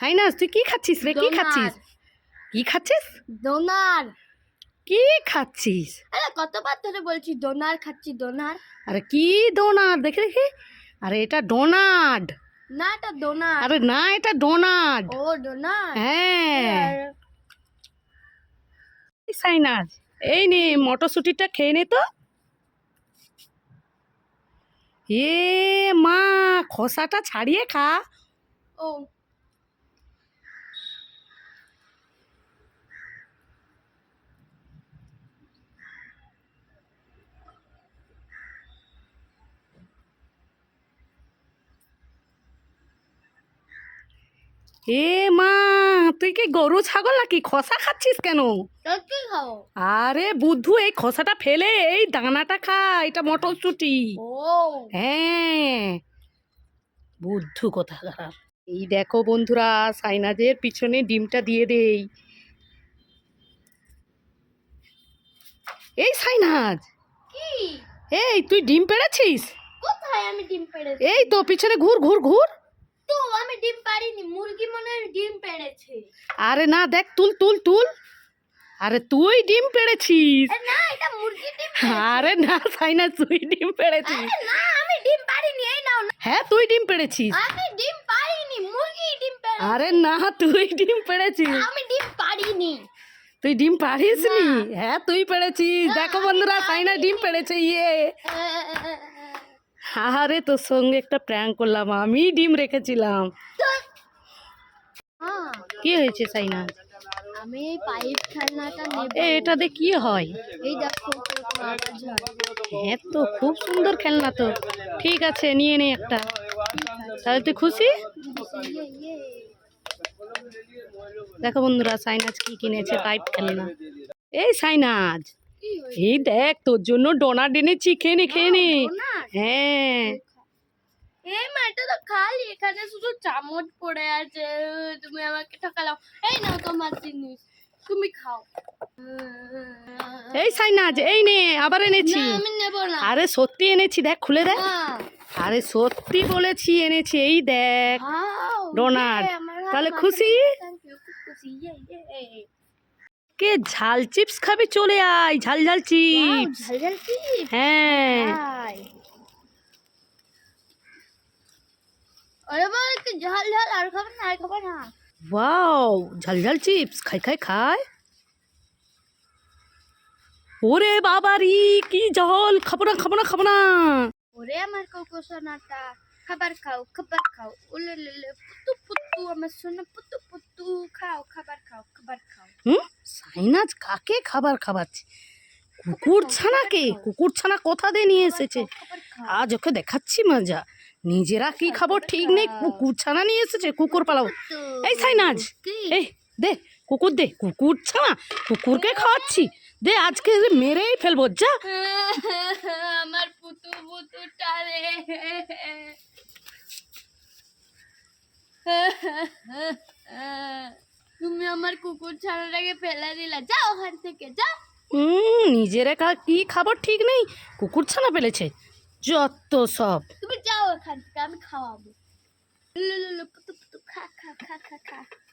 Sinus তুই কি খাচ্ছিস রে? কি খাচ্ছিস? কি খাচ্ছিস? ডোনার। কি খাচ্ছিস? আরে কতবার ধরে বলছি ডোনার খাচ্ছি ডোনার। আরে কি ডোনাট দেখে দেখে। আরে এটা ডোনাট না এটা ডোনার। আরে না এটা ডোনাট ও ডোনার। হ্যাঁ। এই সাইনাস এই নে মটরশুঁটিটা খেয়ে নে তো। এ মা খোসাটা ছাড়িয়ে খা। ও। এ মা তুই কি গরু ছাগল নাকি? খোসা খাচ্ছিস কেন? আরে বুদ্ধু এই খোসাটা ফেলে এই দানাটা খা এটা মটরশুঁটি। হ্যাঁ। বুদ্ধু কোথাকার। এই দেখো বন্ধুরা সাইনাজের পিছনে ডিমটা দিয়ে দেই। এই সাইনাজ! এই তুই ডিম পেড়েছিস? কোথায় আমি ডিম পেড়েছি? এই তো পিছনে ঘুর ঘুর ঘুর। আমি ডিম পারিনি মুরগি মনে হয় ডিম পেড়েছে। আরে না দেখ তুল তুল তুল। আরে তুই ডিম পেড়েছিস। না এটা মুরগি ডিম আরে না সাইনাজ তুই ডিম পেড়েছিস। না আমি ডিম পারিনি এই নাও না। হ্যাঁ তুই ডিম পেড়েছিস। আমি ডিম পারিনি মুরগি ডিম পেড়ে আরে না তুই ডিম পেড়েছিস। আমি ডিম পারিনি তুই ডিম পারিস নি। হ্যাঁ তুই পেড়েছিস। দেখো বন্ধুরা। সাইনা ডিম পেড়েছে ইয়ে। আরে তোর সঙ্গে একটা প্র্যাঙ্ক করলাম আমি ডিম রেখেছিলাম কি হয়েছে সাইনা আমি এই পাইপ খেলনাটা নেব এ এটাতে কি হয় এই দেখো হয়। তো খুব সুন্দর খেলনা তো ঠিক আছে নিয়ে নে একটা তাহলে তুই খুশি। দেখো বন্ধুরা সাইনাজ কি কিনেছে পাইপ খেলনা এই সাইনাজ? এই দেখ তোর জন্য ডোনাট এনেছি খেয়ে নে খেয়ে নে হ্যাঁ। এই মা এটা তো খালি এখানে শুধু চামচ পড়ে আছে। তুমি আমাকে ঠকালাও। এই নাও তোমার জিনিস তুমি খাও। এই সাইনাজ এই নে আবার এনেছি। আমি নেব না। আরে সত্যি এনেছি দেখ খুলে দেখ। আরে সত্যি বলেছি এনেছি এই দেখ। ডোনাট। তাহলে খুশি? খুশি। ইয়ে, ইয়ে। কে ঝাল চিপস খাবি চলে আয় ঝাল ঝাল Wow, চিপস। ঝাল ঝাল চিপস হ্যাঁ। খাই। আরে বাবা একটু ঝাল ঝাল আর খাব না আর খাব না। ওয়াও ঝাল ঝাল চিপস খাই খাই খাই। ওরে বাবারি কি জল খাব না খাব না খাব না। ওরে আমার কোকো সোনাটা খাবার খাও খাবার খাও। উলে লে পুতু পুতু আমার সোনা পুতু পুতু। খাও খাবার খাও খাবার খাও হুম? সাইনাজ কাকে খাবার খাওয়াচ্ছে? কুকুর ছানাকে কুকুর ছানা কোথা দিয়ে নিয়ে এসেছে। আজ ওকে দেখাচ্ছি মজা। নিজেরা কি খাব ঠিক নেই? কুকুর ছানা নিয়ে এসেছে কুকুর পালাবো এই সাইনাজ এই দে কুকুর দে কুকুর ছানা কুকুরকে খাওয়াচ্ছি। দে আজকে মেরেই ফেলব যা। আমার পুতু পুতু টারে তুমি আমার কুকুর ছানাটাকে ফেলে দিলা। যা ওখান থেকে যা হুম নিজেরা কা- কি খাবার ঠিক নেই। কুকুর ছানা ফেলেছে। যত সব। তুমি যাও এখান থেকে আমি খাওয়াবো। খা খা খা খা খা।